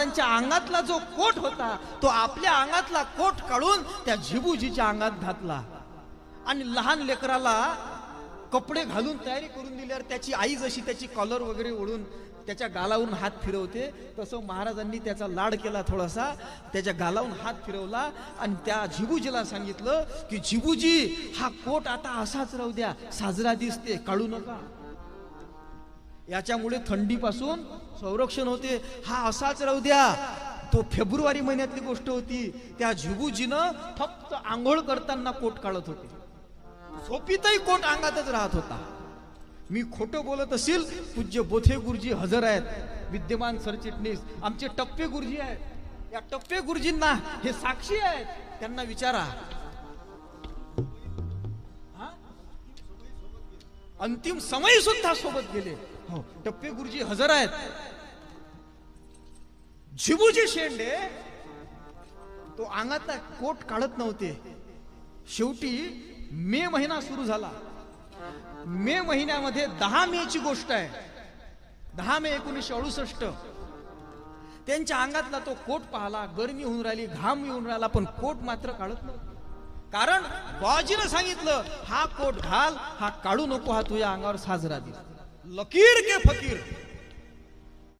त्यांच्या अंगातला जो कोट होता तो आपल्या अंगातला कोट काढून त्या झिबूजीच्या अंगात घातला. आणि लहान लेकराला कपडे घालून तयारी करून दिल्यावर त्याची आई जशी त्याची कॉलर वगैरे ओढून त्याच्या गालावरून हात फिरवते तसं महाराजांनी त्याचा लाड केला थोडासा. त्याच्या गालावरून हात फिरवला आणि त्या झिबूजीला सांगितलं की झिबूजी हा कोट आता असाच राहू द्या. साजरा दिसते. काढू नका. याच्यामुळे थंडीपासून संरक्षण होते. हा असाच राहू द्या. तो फेब्रुवारी महिन्यातली गोष्ट होती. त्या झिबूजीनं फक्त आंघोळ करताना कोट काढत होते. झोपीतही कोट अंगातच राहत होता. मी खोटं बोलत असेल पूज्य बोथे गुरुजी हजर आहेत. विद्यमान सरचिटणीस आमचे टप्पे गुरुजी आहेत. या टप्पे गुरुजींना हे साक्षी आहेत. त्यांना विचारा. अंतिम समय सुद्धा सोबत गेले. हो टप्पे गुरुजी हजर आहेत. झिबूजी शेंडे तो अंगातला कोट काढत नव्हते. शेवटी मे महिना सुरू झाला. मे महिन्यामध्ये दहा मे ची गोष्ट आहे. दहा मे एकोणीसशे अडुसष्ट. त्यांच्या अंगातला तो कोट पाहला. गरमी होऊन राहिली घाम येऊन राहिला पण कोट मात्र काढत नव्हता. कारण बाजीनं सांगितलं हा कोट घाल हा काढू नको हा तुझ्या अंगावर साजरा दिला लकीर के फकीर.